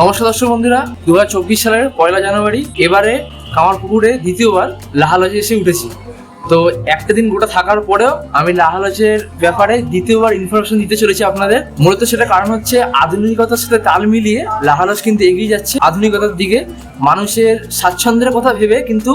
নমস্কার দর্শক বন্ধুরা দু হাজার চব্বিশ সালের পয়লা জানুয়ারি, এবারে কামারপুকুরে দ্বিতীয়বার লাহালজে এসে উঠেছি। তো একটা দিন গোটা থাকার পরেও আমি লাহালজের ব্যাপারে দ্বিতীয়বার ইনফরমেশন দিতে চলেছি আপনাদের। মূলত সেটা কারণ হচ্ছে আধুনিকতার সাথে তাল মিলিয়ে লাহালজ কিন্তু এগিয়ে যাচ্ছে। আধুনিকতার দিকে মানুষের স্বাচ্ছন্দ্যের কথা ভেবে কিন্তু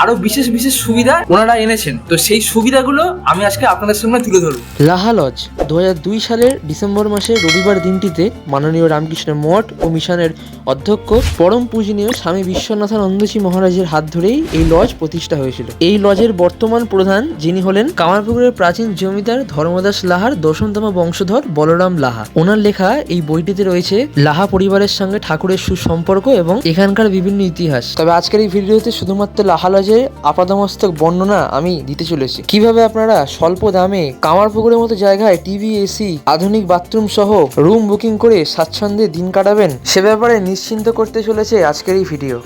আরও বিশেষ বিশেষ সুবিধা ওনারা এনেছেন। তো সেই সুবিধাগুলো আমি আজকে আপনাদের সামনে তুলে ধরবো। লাহা লজ, দুহাজার দুই সালের ডিসেম্বর মাসের রবিবার দিনটিতে মাননীয় রামকৃষ্ণ মঠ ও মিশনের অধ্যক্ষ পরম পূজনীয় স্বামী বিশ্বনাথানন্দজী মহারাজের হাত ধরেই এই লজ প্রতিষ্ঠা হয়েছিল। এই লজের বর্তমান প্রধান যিনি হলেন কামারপুকুরের প্রাচীন জমিদার ধর্মদাস লাহার দশমতম বংশধর বলরাম লাহা। ওনার লেখা এই বইটিতে রয়েছে, লাহা পরিবারের সঙ্গে ঠাকুরের সুসম্পর্ক এবং এখানকার বিভিন্ন ইতিহাস। তবে আজকের এই ভিডিওতে শুধুমাত্র লাহা লজের আপাদমস্তক বর্ণনা আমি দিতে চলেছি। কীভাবে আপনারা স্বল্প দামে কামারপুকুরের মতো জায়গায় টিভি এসি আধুনিক বাথরুম সহ রুম বুকিং করে স্বাচ্ছন্দ্যে দিন কাটাবেন, সে ব্যাপারে নিশ্চিন্ত করতে চলেছে আজকের এই ভিডিও।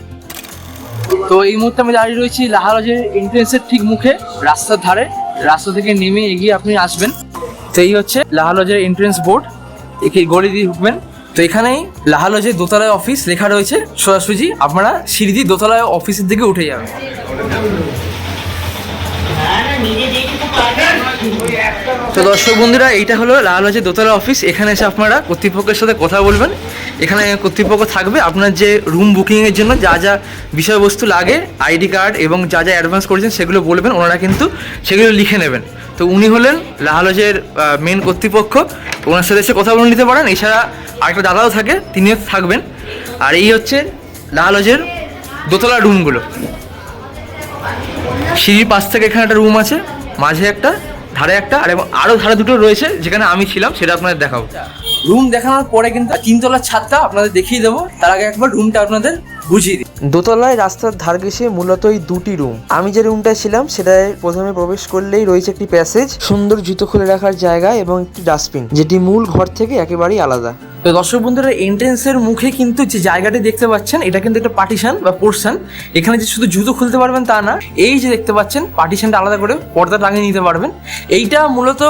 তো এই মুহূর্তে আমি দাঁড়িয়ে রয়েছি লাহালজের এন্ট্রেন্সের ঠিক মুখে, রাস্তার ধারে। রাস্তা থেকে নেমে এগিয়ে আপনি আসবেন। তো এই হচ্ছে লাহালজের এন্ট্রেন্স বোর্ড একে গলি দিয়ে ঢুকবেন। তো এখানেই লাহালজের দোতলায় অফিস লেখা রয়েছে সোজাসুজি আপনারা সিঁড়ি দোতলায় অফিসের দিকে উঠে যাবেন। তো দর্শক বন্ধুরা, এইটা হলো লালবাজার দোতলা অফিস, এখানে এসে আপনারা কর্তৃপক্ষের সাথে কথা বলবেন। এখানে কর্তৃপক্ষ থাকবে। আপনার যে রুম বুকিংয়ের জন্য যা যা বিষয়বস্তু লাগে আইডি কার্ড এবং যা যা অ্যাডভান্স করেছেন, সেগুলো বলবেন, ওনারা কিন্তু সেগুলো লিখে নেবেন। তো উনি হলেন লাহালজের মেন কর্তৃপক্ষ। ওনার সাথে এসে কথা বলে নিতে পারেন। এছাড়া আরেকটা দাদাও থাকে, তিনিও থাকবেন। আর এই হচ্ছে লাহালজের দোতলা রুমগুলো সিঁড়ির পাশ থেকে এখানে একটা রুম আছে, মাঝে একটা, ধারে একটা, আর এবং আরও ধারে দুটো রয়েছে, যেখানে আমি ছিলাম, সেটা আপনাদের দেখাবো। রুম দেখানোর পরে কিন্তু তিনতলার ছাদটা আপনাদের দেখিয়ে দেবো। তার আগে একবার রুমটা আপনাদের বুঝিয়ে দিই। দোতলায় রাস্তার ধার ঘেসে মূলত এই দুটি রুম আমি যে রুমটায় ছিলাম, সেটায় প্রথমে প্রবেশ করলেই রয়েছে একটি প্যাসেজ সুন্দর জুতো খুলে রাখার জায়গা এবং একটি ডাস্টবিন যেটি মূল ঘর থেকে একেবারেই আলাদা। তো দর্শক বন্ধুরা এন্ট্রেন্সের মুখে কিন্তু যে জায়গাটি দেখতে পাচ্ছেন, এটা কিন্তু একটা পার্টিশন বা পোর্শন এখানে যে শুধু জুতো খুলতে পারবেন তা না, এই যে দেখতে পাচ্ছেন পার্টিশনটা আলাদা করে পর্দা টাঙিয়ে নিতে পারবেন। এইটা মূলত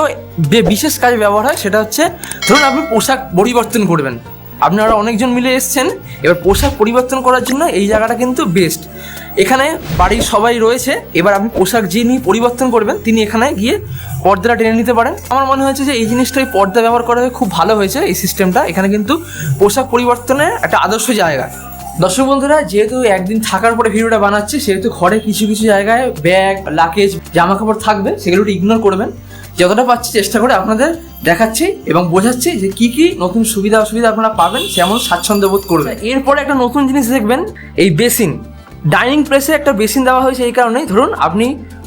বে- বিশেষ কাজে ব্যবহার হয়, সেটা হচ্ছে ধরুন আপনি পোশাক পরিবর্তন করবেন। আপনারা অনেকজন মিলে এসছেন। এবার পোশাক পরিবর্তন করার জন্য এই জায়গাটা কিন্তু বেস্ট এখানে বাড়ির সবাই রয়েছে। এবার আপনি পোশাক যিনি পরিবর্তন করবেন, তিনি এখানে গিয়ে পর্দাটা টেনে নিতে পারেন। আমার মনে হয়েছে যে এই জিনিসটা এই পর্দা ব্যবহার করা খুব ভালো হয়েছে এই সিস্টেমটা এখানে কিন্তু পোশাক পরিবর্তনের একটা আদর্শ জায়গা। দর্শক বন্ধুরা, যেহেতু একদিন থাকার পরে ভিডিওটা বানাচ্ছি, সেহেতু ঘরে কিছু কিছু জায়গায় ব্যাগ লাকেজ জামা কাপড় থাকবে, সেগুলো ইগনোর করবেন যতটা পাচ্ছি চেষ্টা করে আপনাদের দেখাচ্ছি এবং বোঝাচ্ছি যে কি কি নতুন সুবিধা অসুবিধা আপনারা পাবেন, যেমন স্বাচ্ছন্দ্য বোধ করবেন। এরপরে একটা নতুন জিনিস দেখবেন, এই বেসিন। ডাইনিং প্লেসে একটা বেসিন দেওয়া হয়েছে এই কারণেই। ধরুন, আপনি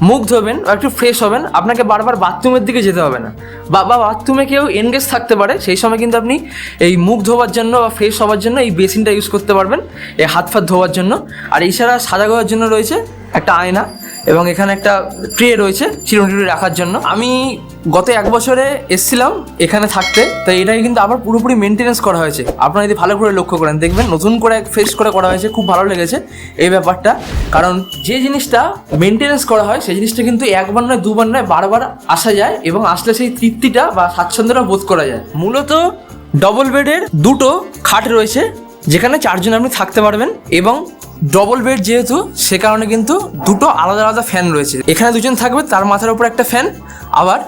মুখ ধোবেন বা একটু ফ্রেশ হবেন, আপনাকে বারবার বাথরুমের দিকে যেতে হবে না। বা বা বাথরুমে কেউ এনগেজ থাকতে পারে, সেই সময় কিন্তু আপনি এই মুখ ধোবার জন্য বা ফ্রেশ হওয়ার জন্য এই বেসিনটা ইউজ করতে পারবেন, এই হাত ফাত ধোয়ার জন্য। আর এছাড়া সাজা করার জন্য রয়েছে একটা আয়না। এবং এখানে একটা ট্রে রয়েছে চিরুনি রাখার জন্য। আমি গত এক বছরে এসছিলাম এখানে থাকতে, তাই এটাকে কিন্তু আবার পুরোপুরি মেনটেনেন্স করা হয়েছে। আপনারা যদি ভালো করে লক্ষ্য করেন, দেখবেন নতুন করে ফ্রেশ করে করা হয়েছে, খুব ভালো লেগেছে এই ব্যাপারটা। কারণ যে জিনিসটা মেনটেনেন্স করা হয়, সেই জিনিসটা কিন্তু একবার নয়, দুবার নয়, বারবার আসা যায় এবং আসলে সেই তৃপ্তিটা বা স্বাচ্ছন্দ্যটা বোধ করা যায়। মূলত ডবল বেডের দুটো খাট রয়েছে যেখানে চারজন আপনি থাকতে পারবেন এবং ডবল বেড যেহেতু, সে কারণে কিন্তু দুটো আলাদা আলাদা ফ্যান রয়েছে। এখানে দুজন থাকবে, তার মাথার উপর একটা ফ্যান আবার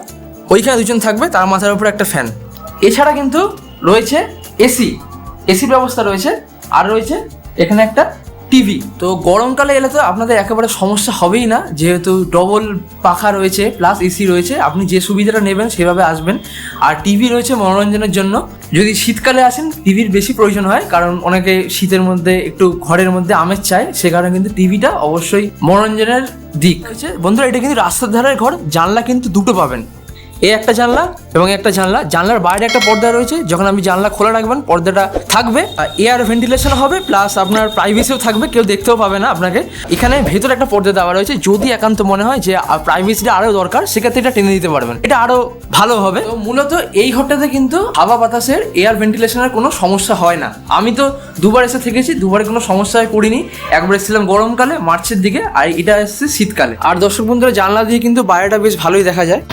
ওইখানে দুজন থাকবে, তার মাথার উপর একটা ফ্যান এছাড়া কিন্তু রয়েছে এসি। এসির ব্যবস্থা রয়েছে, আর রয়েছে এখানে একটা টিভি। তো গরমকালে এলে তো আপনাদের একেবারে সমস্যা হবেই না। যেহেতু ডবল পাখা রয়েছে প্লাস এসি রয়েছে, আপনি যে সুবিধাটা নেবেন সেভাবে আসবেন। আর টিভি রয়েছে মনোরঞ্জনের জন্য। যদি শীতকালে আসেন, টিভির বেশি প্রয়োজন হয়, কারণ অনেকে শীতের মধ্যে একটু ঘরের মধ্যে আমেজ চায়, সে কারণে কিন্তু টিভিটা অবশ্যই মনোরঞ্জনের দিক। আছে বন্ধুরা, এটা কিন্তু রাস্তার ধারের ঘর, জানলা কিন্তু দুটো পাবেন। এই একটা জানলা এবং একটা জানলা। জানলার বাইরে একটা পর্দা রয়েছে, যখন আপনি জানলা খোলা রাখবেন, পর্দাটা থাকবে এয়ার ভেন্টিলেশন হবে প্লাস আপনার প্রাইভেসিও থাকবে, কেউ দেখতেও পাবে না আপনাকে। এখানে ভেতরে একটা পর্দা দেওয়া রয়েছে, যদি একান্ত মনে হয় যে প্রাইভেসিটা আরও দরকার, সেক্ষেত্রে এটা টেনে দিতে পারবেন। এটা আরও ভালো হবে। তো মূলত এই ঘরটাতে কিন্তু হাওয়া বাতাসের এয়ার ভেন্টিলেশনের কোনো সমস্যা হয় না। আমি তো দুবার এসে থেকেছি, দুবারে কোনো সমস্যায় পড়িনি। একবার এসেছিলাম গরমকালে, মার্চের দিকে, আর এটা এসেছে শীতকালে। আর দর্শক বন্ধুরা, জানলা দিয়ে কিন্তু বাইরেটা বেশ ভালোই দেখা যায়।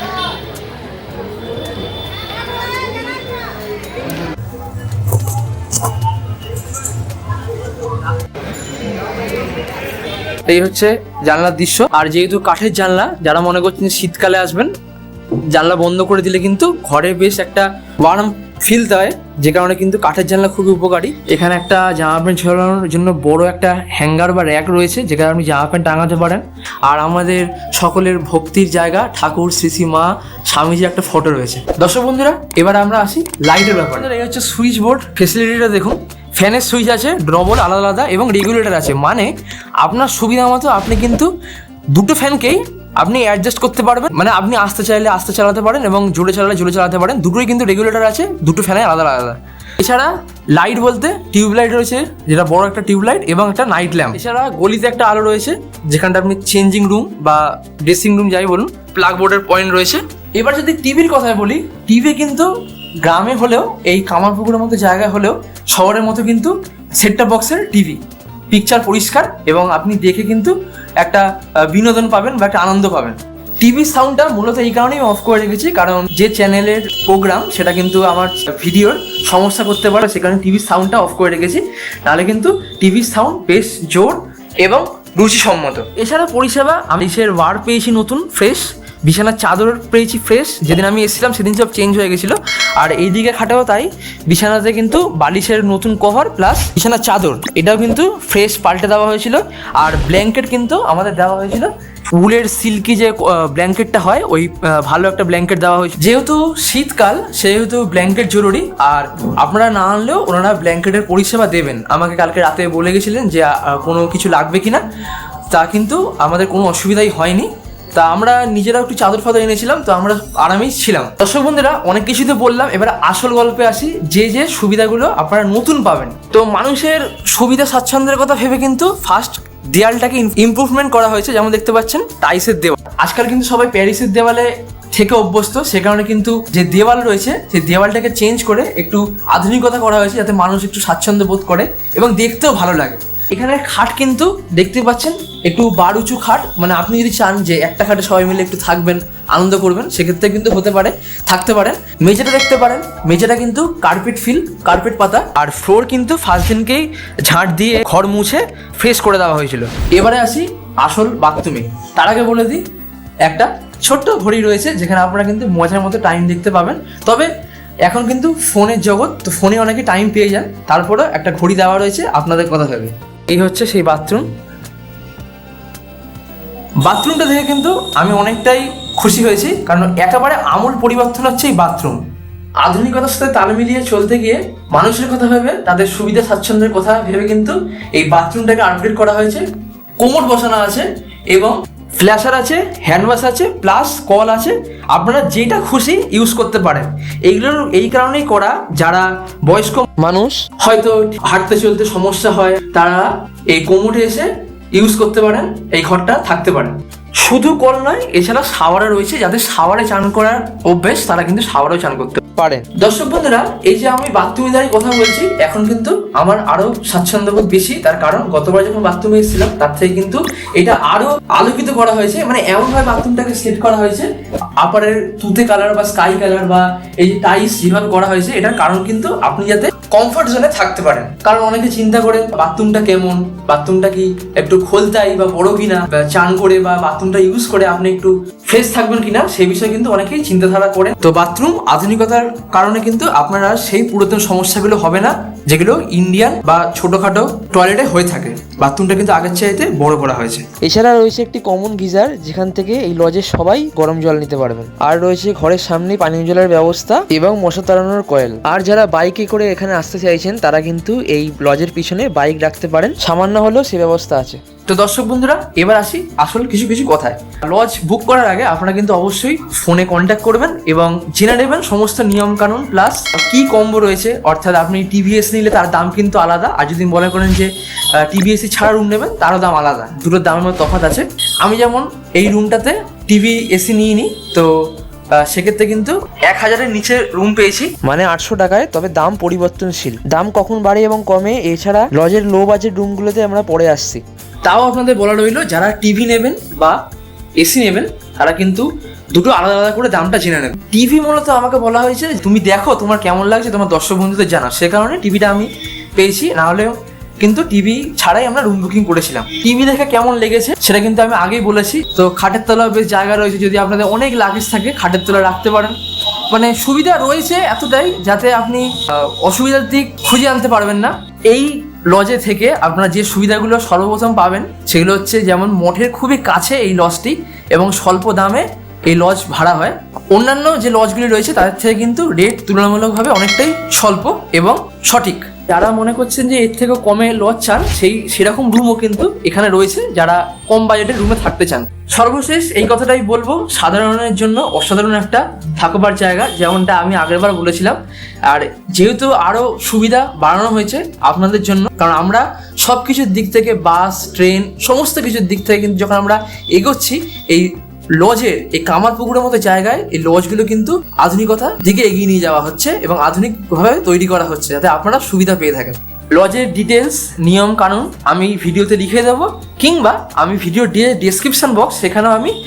এই হচ্ছে জানলার দৃশ্য। আর যেহেতু কাঠের জানলা, যারা মনে করছেন শীতকালে আসবেন, জানলা বন্ধ করে দিলে কিন্তু ঘরে বেশ একটা ওয়ার্ম ফিল দেয় যে কারণে কিন্তু কাঠের জানলা খুবই উপকারী। এখানে একটা জামা প্যান্ট ঝোলানোর জন্য বড় একটা হ্যাঙ্গার বা র্যাক রয়েছে যেখানে আপনি জামা প্যান্ট টাঙাতে পারেন। আর আমাদের সকলের ভক্তির জায়গা, ঠাকুর শ্রী মা, স্বামীজির একটা ফটো রয়েছে। দর্শক বন্ধুরা, এবার আমরা আসি লাইটের ব্যাপারে। এই হচ্ছে সুইচ বোর্ড ফেসিলিটিটা দেখুন। ফ্যানের সুইচ আছে ডবল আলাদা আলাদা এবং রেগুলেটর আছে। মানে আপনার সুবিধা মতো আপনি কিন্তু দুটো ফ্যানকেই আপনি অ্যাডজাস্ট করতে পারবেন। মানে আপনি আস্তে চাইলে আস্তে চালাতে পারেন এবং জোরে চালালে জোরে চালাতে পারেন। দুটোই কিন্তু রেগুলেটর আছে, দুটো ফ্যানে আলাদা আলাদা এছাড়া লাইট বলতে টিউব লাইট রয়েছে, যেটা বড় একটা টিউব লাইট এবং একটা নাইট ল্যাম্প এছাড়া গলিতে একটা আলো রয়েছে, যেখানটা আপনি চেঞ্জিং রুম বা ড্রেসিং রুম যাই বলুন প্লাগ বোর্ডের পয়েন্ট রয়েছে। এবার যদি টিভির কথায় বলি টিভি কিন্তু গ্রামে হলেও, এই কামারপুকুরের মতো জায়গায় হলেও, শহরের মতো কিন্তু সেটটা বক্সের টিভি পিকচার পরিষ্কার এবং আপনি দেখে কিন্তু একটা বিনোদন পাবেন বা একটা আনন্দ পাবেন। টিভি সাউন্ডটা মূলত এই কারণেই অফ করে রেখেছি, কারণ যে চ্যানেলের প্রোগ্রাম সেটা কিন্তু আমার ভিডিওর সমস্যা করতে পারে সেখানে টিভির সাউন্ডটা অফ করে রেখেছি। নাহলে কিন্তু টিভির সাউন্ড বেশ জোর এবং রুচিসম্মত। এছাড়া পরিষেবা, আমি সের ওয়ার পেয়েছি নতুন ফ্রেশ বিছানার চাদর পেয়েছি ফ্রেশ যেদিন আমি এসেছিলাম সেদিন সব চেঞ্জ হয়ে গেছিল। আর এইদিকে খাটাও তাই। বিছানাতে কিন্তু বালিশের নতুন কভার প্লাস বিছানার চাদর। এটাও কিন্তু ফ্রেশ পাল্টে দেওয়া হয়েছিল। আর ব্ল্যাঙ্কেট কিন্তু আমাদের দেওয়া হয়েছিল। উলের সিল্কি যে ব্ল্যাঙ্কেটটা হয়, ওই ভালো একটা ব্ল্যাঙ্কেট দেওয়া হয়েছে যেহেতু শীতকাল, সেহেতু ব্ল্যাঙ্কেট জরুরি। আর আপনারা না আনলেও ওনারা ব্ল্যাঙ্কেটের পরিষেবা দেবেন। আমাকে কালকে রাতে বলে গেছিলেন যে কোনো কিছু লাগবে কিনা। তা কিন্তু আমাদের কোনো অসুবিধাই হয়নি। তা আমরা নিজেরাও একটু চাদর ফাদর এনেছিলাম, তো আমরা আরামেই ছিলাম। দর্শক বন্ধুরা, অনেক কিছুই তো বললাম, এবার আসল গল্পে আসি, যে যে সুবিধাগুলো আপনারা নতুন পাবেন। তো মানুষের সুবিধা স্বাচ্ছন্দ্যের কথা ভেবে কিন্তু ফার্স্ট দেয়ালটাকে ইমপ্রুভমেন্ট করা হয়েছে, যেমন দেখতে পাচ্ছেন, টাইসের দেওয়াল। আজকাল কিন্তু সবাই প্যারিসের দেওয়ালে থেকে অভ্যস্ত, সে কারণে কিন্তু যে দেওয়াল রয়েছে, সেই দেওয়ালটাকে চেঞ্জ করে একটু আধুনিকতা করা হয়েছে, যাতে মানুষ একটু স্বাচ্ছন্দ্য বোধ করে এবং দেখতেও ভালো লাগে। এখানে খাট কিন্তু দেখতে পাচ্ছেন, একটু বার উঁচু খাট। মানে আপনি যদি চান যে একটা খাটে সবাই মিলে একটু থাকবেন, আনন্দ করবেন, সেক্ষেত্রে কিন্তু হতে পারে, থাকতে পারেন। মেঝেটা দেখতে পারেন, মেঝেটা কিন্তু কার্পেট ফিল কার্পেট পাতা। আর ফ্লোর কিন্তু ফার্স্ট দিনকেই ঝাঁট দিয়ে ঘর মুছে ফ্রেশ করে দেওয়া হয়েছিল। এবারে আসি আসল বাথরুমে। তার আগে বলে দিই, একটা ছোট্ট ঘড়ি রয়েছে, যেখানে আপনারা কিন্তু মজার মতো টাইম দেখতে পাবেন। তবে এখন কিন্তু ফোনের জগৎ, তো ফোনে অনেকে টাইম পেয়ে যান। তারপরে একটা ঘড়ি দেওয়া রয়েছে, আপনাদের কথা ভেবে। এই হচ্ছে সেই বাথরুম বাথরুমটা দেখে কিন্তু আমি অনেকটাই খুশি হয়েছি, কারণ একেবারে আমূল পরিবর্তন হচ্ছে এই বাথরুম আধুনিকতার সাথে তাল মিলিয়ে চলতে গিয়ে মানুষের কথা ভেবে, তাদের সুবিধা স্বাচ্ছন্দ্যের কথা ভেবে কিন্তু এই বাথরুমটাকে আপগ্রেড করা হয়েছে। কোমর বসানো আছে এবং ফ্ল্যাশার আছে হ্যান্ড ওয়াশ আছে প্লাস কল আছে। আপনারা যেটা খুশি ইউজ করতে পারেন। এইগুলোর এই কারণেই করা যারা বয়স্ক মানুষ। হয়তো হাঁটতে চলতে সমস্যা হয় তারা এই কোমোটে এসে ইউজ করতে পারেন এই ঘরটা থাকতে পারেন শুধু কল নয় এছাড়া শাওয়ারে রয়েছে। যাদের শাওয়ারে চান করার অভ্যেস তারা কিন্তু শাওয়ারেও চান করতে পারেন। দর্শক বন্ধুরা এই যে আমি বাথরুমে দাঁড়িয়ে কথা বলছি এখন কিন্তু আমার আরও স্বাচ্ছন্দ্যবোধ বেশি। তার কারণ গতবার যখন বাথরুমে এসেছিলাম তার থেকে কিন্তু এটা আরও আলোকিত করা হয়েছে। মানে এমন ভাবে বাথরুমটাকে সেট করা হয়েছে আপারের তুতে কালার বা স্কাই কালার বা এই যে টাইস যেভাবে করা হয়েছে এটার কারণ কিন্তু আপনি যাতে কমফর্ট জোনে থাকতে পারেন। কারণ অনেকে চিন্তা করে বাথরুমটা কেমন? বাথরুমটা কি একটু খোলতাই বা বড় কিনা? চান করে বা বাথরুমটা ইউজ করে আপনি একটু ফ্রেশ থাকবেন কিনা? সেই বিষয়ে কিন্তু অনেকেই চিন্তাধারা করেন। তো বাথরুম আধুনিকতার কারণে কিন্তু আপনারা সেই পুরাতন সমস্যাগুলো হবে না। যেগুলো ইন্ডিয়ান বা ছোটখাটো টয়লেটে হয়ে থাকে। বাথরুমটা কিন্তু আগের চাইতে বড় করা হয়েছে। এছাড়া রয়েছে একটি কমন গিজার, যেখান থেকে এই লজে সবাই গরম জল নিতে পারবেন। আর রয়েছে ঘরের সামনে পানীয় জলের ব্যবস্থা এবং মশা তাড়ানোর কয়েল আর যারা বাইকে করে এখানে আসতে চাইছেন, তারা কিন্তু এই লজের পিছনে বাইক রাখতে পারেন। সামান্য হলেও সে ব্যবস্থা আছে। তো দর্শক বন্ধুরা, এবার আসি আসল কিছু কিছু কথায়। লজ বুক করার আগে আপনারা কিন্তু অবশ্যই ফোনে কন্ট্যাক্ট করবেন এবং জেনে নেবেন সমস্ত নিয়ম কানুন প্লাস কি কম্বো রয়েছে। অর্থাৎ আপনি টিভিএস নিলে তার দাম কিন্তু আলাদা। আর যদি মনে করেন যে টিভিএসি ছাড়া রুম নেবেন, তারও দাম আলাদা। দুটোর দামের মধ্যে তফাৎ আছে। আমি যেমন এই রুমটাতে টিভি এসি নিয়ে নিই তো সেক্ষেত্রে কিন্তু এক হাজারের নিচে রুম পেয়েছি। মানে আটশো টাকায়, তবে দাম পরিবর্তনশীল। দাম কখন বাড়ে এবং কমে, এছাড়া লজের লো বাজেট রুমগুলোতে আমরা পরে আসছি। তাও আপনাদের বলা রইল, যারা টিভি নেবেন বা এসি নেবেন, তারা কিন্তু দুটো আলাদা আলাদা করে দামটা জেনে নেবেন। টিভি মূলত আমাকে বলা হয়েছে, তুমি দেখো তোমার কেমন লাগছে, তোমার দর্শক বন্ধুদের জানা সে কারণে টিভিটা আমি পেয়েছি, না হলেও কিন্তু টিভি ছাড়াই আমরা রুম বুকিং করেছিলাম। টিভি দেখে কেমন লেগেছে, সেটা কিন্তু আমি আগেই বলেছি। তো খাটের তলায় বেশ জায়গা রয়েছে, যদি আপনাদের অনেক লাগেজ থাকে, খাটের তলায় রাখতে পারেন। মানে সুবিধা রয়েছে এতটাই, যাতে আপনি অসুবিধার দিক খুঁজে আনতে পারবেন না। এই লজে থেকে আপনারা যে সুবিধাগুলো সর্বপ্রথম পাবেন, সেগুলো হচ্ছে যেমন মঠের খুবই কাছে এই লজটি এবং স্বল্প দামে এই লজ ভাড়া হয়। অন্যান্য যে লজগুলি রয়েছে তাদের থেকে কিন্তু রেট তুলনামূলকভাবে অনেকটাই স্বল্প এবং সঠিক। যারা মনে করছেন যে এর থেকেও কমে লজ চান, সেই সেরকম রুমও কিন্তু এখানে রয়েছে যারা কম বাজেটের রুমে থাকতে চান। সর্বশেষ এই কথাটাই বলব, সাধারণের জন্য অসাধারণ একটা থাকবার জায়গা, যেমনটা আমি আগেরবার বলেছিলাম। আর যেহেতু আরও সুবিধা বাড়ানো হয়েছে আপনাদের জন্য, কারণ আমরা সব কিছুর দিক থেকে বাস, ট্রেন, সমস্ত কিছুর দিক থেকে কিন্তু যখন আমরা এগোচ্ছি, এই লজের এই কামার পুকুরের মতো জায়গায় এই লজগুলো কিন্তু আধুনিকতা দিকে এগিয়ে নিয়ে যাওয়া হচ্ছে এবং আধুনিকভাবে তৈরি করা হচ্ছে যাতে আপনারা সুবিধা পেয়ে থাকেন। লজের ডিটেলস নিয়ম, কানুন আমি ভিডিওতে লিখে দেবো কিংবা আমি ভিডিও ডেসক্রিপশন ডিসক্রিপশন বক্স সেখানেও আমি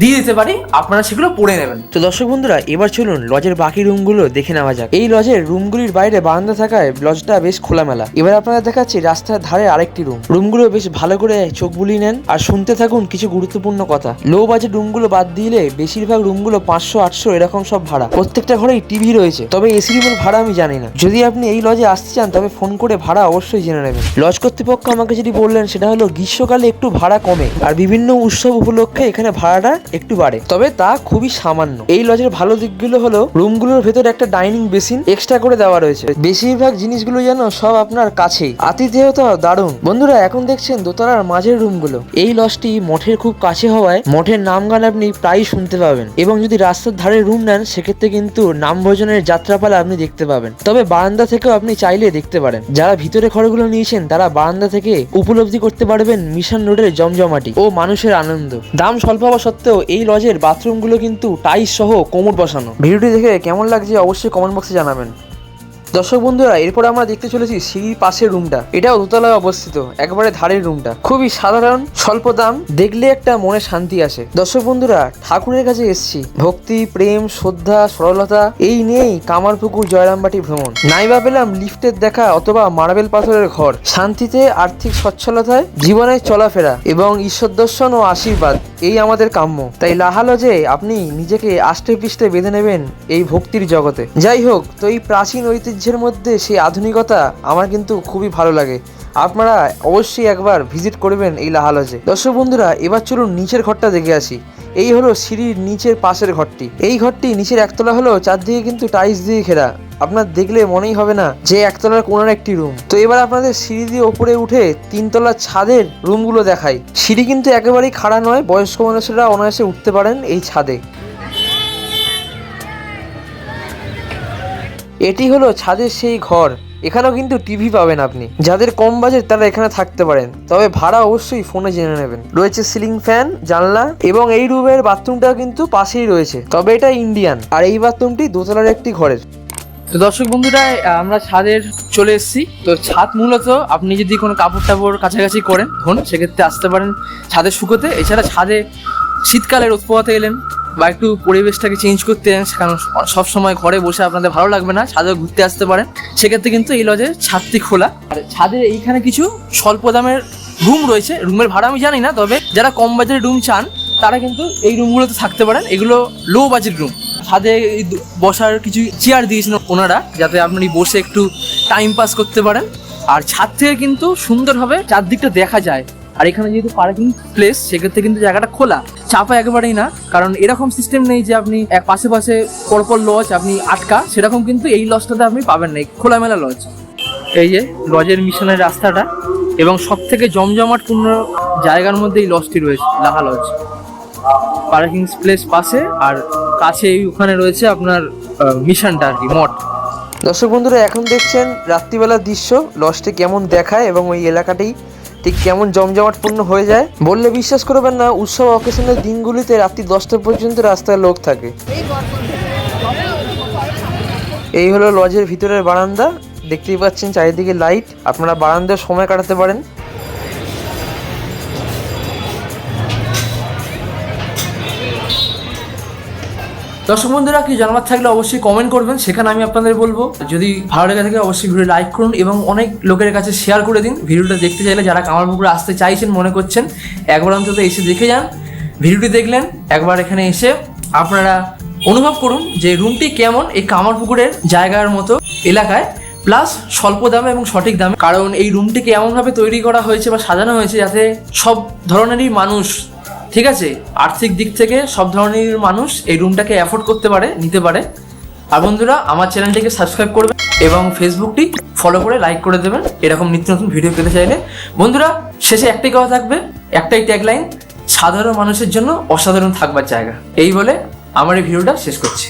দিয়ে দিতে পারি, আপনারা সেগুলো পড়ে নেবেন। তো দর্শক বন্ধুরা, এবার চলুন লজের বাকি রুমগুলো দেখে নেওয়া যাক। এই লজের রুমগুলির বাইরে বারান্দা থাকায় লজটা বেশ খোলামেলা। এবার আপনারা দেখাচ্ছি রাস্তার ধারে আরেকটি রুম। রুমগুলো বেশ ভালো করে চোখ বুলিয়ে নেন আর শুনতে থাকুন কিছু গুরুত্বপূর্ণ কথা। লো বাজেট রুমগুলো বাদ দিলে বেশিরভাগ রুমগুলো পাঁচশো, আটশো এরকম সব ভাড়া। প্রত্যেকটা ঘরেই টিভি রয়েছে। তবে এসি রুমের ভাড়া আমি জানি না। যদি আপনি এই লজে আসতে চান, তবে ফোন করে ভাড়া অবশ্যই জেনে নেবেন। লজ কর্তৃপক্ষ আমাকে যেটি বললেন, সেটা হলো গ্রীষ্মকালে একটু ভাড়া কমে। আর বিভিন্ন উৎসব উপলক্ষে এখানে ভাড়াটা একটু বাড়ে। তবে তা খুবই সামান্য। এই লজের ভালো দিকগুলো হলো, রুমগুলোর ভেতরে একটা ডাইনিং বেসিন এক্সট্রা করে দেওয়া রয়েছে। বেশিরভাগ জিনিসগুলো যেন সব আপনার কাছেই। আতিথেয়তা দারুণ। বন্ধুরা, এখন দেখছেন দোতলার মাঝের রুমগুলো। এই লজটি মঠের খুব কাছে হওয়ায় মঠের নাম গান আপনি প্রায়ই শুনতে পাবেন। এবং যদি রাস্তার ধারে রুম নেন, সেক্ষেত্রে কিন্তু নাম ভোজনের যাত্রাপালা আপনি দেখতে পাবেন। তবে বারান্দা থেকেও আপনি চাইলে দেখতে পারেন। যারা ভিতরে ঘরগুলো নিয়েছেন, তারা বারান্দা থেকে উপলব্ধি করতে পারবেন মিশন রোডের জমজমাটি ও মানুষের আনন্দ। দাম স্বল্প হওয়া সত্ত্বেও এই লজের বাথরুমগুলো কিন্তু টাইস সহ কোমর বসানো। ভিডিওটি দেখে কেমন লাগছে অবশ্যই কমেন্ট বক্সে জানাবেন। দর্শক বন্ধুরা, এরপর আমরা দেখতে চলেছি সিঁড়ির পাশের রুমটা। এটাও দোতলায় অবস্থিত, একবারে ধারের রুমটা। খুবই সাধারণ, স্বল্প দাম, দেখলে একটা মনে শান্তি আসে। দর্শক বন্ধুরা, ঠাকুরের কাছে এসেছি। ভক্তি, প্রেম, শ্রদ্ধা, সরলতা, এই নিয়েই কামারপুকুর জয়রামবাটি ভ্রমণ। নাইবা পেলাম লিফটের দেখা অথবা মার্বেল পাথরের ঘর। শান্তিতে, আর্থিক সচ্ছলতায় জীবনের চলাফেরা এবং ঈশ্বর দর্শন ও আশীর্বাদ, এই আমাদের কাম্য। তাই লাহালজে, আপনি নিজেকে আষ্টে পৃষ্ঠে বেঁধে নেবেন এই ভক্তির জগতে। যাই হোক, তো এই প্রাচীন ঐতিহ্যের মধ্যে সেই আধুনিকতা আমার কিন্তু খুবই ভালো লাগে। আপনারা অবশ্যই একবার ভিজিট করবেন এই লাহালজে। দর্শক বন্ধুরা, এবার চলুন নিচের ঘরটা দেখে আসি। এই হলো সিঁড়ির নিচের পাশের ঘরটি। এই ঘরটি নিচের একতলা হলো চারদিকে কিন্তু টাইলস দিয়ে ঘেরা। আপনার দেখলে মনেই হবে না যে একতলার কোনার একটি রুম। তো এবার আপনাদের সিঁড়ি দিয়ে ওপরে উঠে তিনতলার ছাদের রুমগুলো দেখাই। সিঁড়ি কিন্তু একেবারেই খাড়া নয়, বয়স্ক মানুষেরা অনায়াসে উঠতে পারেন এই ছাদে। এটি হলো ছাদের সেই ঘর। এখানেও কিন্তু টিভি পাবেন আপনি। যাদের কম বাজেট তারা এখানে থাকতে পারেন। তবে ভাড়া অবশ্যই ফোনে জেনে নেবেন। রয়েছে সিলিং ফ্যান, জানলা এবং এই রুমের বাথরুমটা কিন্তু পাশেই রয়েছে। তবে এটা ইন্ডিয়ান আর এই বাথরুমটি দোতলার একটি ঘরের। তো দর্শক বন্ধুরা আমরা ছাদের চলে এসেছি। তো ছাদ মূলত আপনি যদি কোনো কাপড় টাপড় কাছাকাছি করেন, ধরুন, সেক্ষেত্রে আসতে পারেন ছাদে শুকোতে। এছাড়া ছাদে শীতকালে রোদ পোহাতে এলেন। বা একটু পরিবেশটাকে চেঞ্জ করতে এলেন কারণ সব সময় ঘরে বসে আপনাদের ভালো লাগবে না, ছাদে ঘুরতে আসতে পারেন। সেক্ষেত্রে কিন্তু এই লজের ছাদটি খোলা। আর ছাদের এইখানে কিছু স্বল্প দামের রুম রয়েছে। রুমের ভাড়া আমি জানি না, তবে যারা কম বাজেটের রুম চান, তারা কিন্তু এই রুমগুলোতে থাকতে পারেন। এগুলো লো বাজেট রুম ছাদে বসার কিছু চেয়ার দিয়েছেন ওনারা, যাতে আপনি বসে একটু টাইম পাস করতে পারেন। আর ছাদ থেকে কিন্তু সুন্দরভাবে চারদিকটা দেখা যায়। আর এখানে যেহেতু পার্কিং প্লেস সেক্ষেত্রে কিন্তু জায়গাটা খোলা। চাপা একেবারেই না, কারণ এরকম সিস্টেম নেই যে আপনি এক পাশে পাশে পরপর লজ আপনি আটকা, সেরকম কিন্তু এই লজটাতে আপনি পাবেন না খোলামেলা লজ এই যে লজের মিশনের রাস্তাটা, এবং সব থেকে জমজমাটপূর্ণ জায়গার মধ্যে এই লজটি রয়েছে, লাহা লজ পার্কিং প্লেস পাশে, আর কাছে ওখানে রয়েছে আপনার মিশনটা আর কি, মঠ। দর্শক বন্ধুরা, এখন দেখছেন রাত্রিবেলার দৃশ্য লজটি কেমন দেখায় এবং ওই এলাকাটি ঠিক কেমন জমজমাটপূর্ণ হয়ে যায়? বললে বিশ্বাস করবেন না, উৎসব অকেশনের দিনগুলিতে রাত্রি দশটা পর্যন্ত রাস্তায় লোক থাকে। এই হলো লজের ভিতরের বারান্দা। দেখতেই পাচ্ছেন চারিদিকে লাইট আপনারা বারান্দায় সময় কাটাতে পারেন। দর্শক বন্ধুরা, কি জানাবার থাকলে অবশ্যই কমেন্ট করবেন। সেখানে আমি আপনাদের বলব, যদি ভালো লেগে থাকে অবশ্যই ভিডিও লাইক করুন এবং অনেক লোকের কাছে শেয়ার করে দিন। ভিডিওটা দেখতে চাইলে যারা কামারপুকুরে আসতে চাইছেন, মনে করছেন, একবার অন্তত এসে দেখে যান। ভিডিওটি দেখলেন, একবার এখানে এসে আপনারা অনুভব করুন যে রুমটি কেমন এই কামারপুকুরের জায়গার মতো এলাকায়। প্লাস স্বল্প দামে এবং সঠিক দামে। কারণ এই রুমটিকে এমনভাবে তৈরি করা হয়েছে বা সাজানো হয়েছে যাতে সব ধরনেরই মানুষ ঠিক আছে, আর্থিক দিক থেকে সব ধরনের মানুষ এই রুমটাকে অ্যাফোর্ড করতে পারে, নিতে পারে। আর বন্ধুরা, আমার চ্যানেলটিকে সাবস্ক্রাইব করবেন এবং ফেসবুকটি ফলো করে লাইক করে দেবেন। এরকম নিত্য নতুন ভিডিও পেতে চাইলে। বন্ধুরা, শেষে একটাই কথা থাকবে, একটাই ট্যাগলাইন সাধারণ মানুষের জন্য অসাধারণ থাকবার জায়গা। এই বলে আমার এই ভিডিওটা শেষ করছি।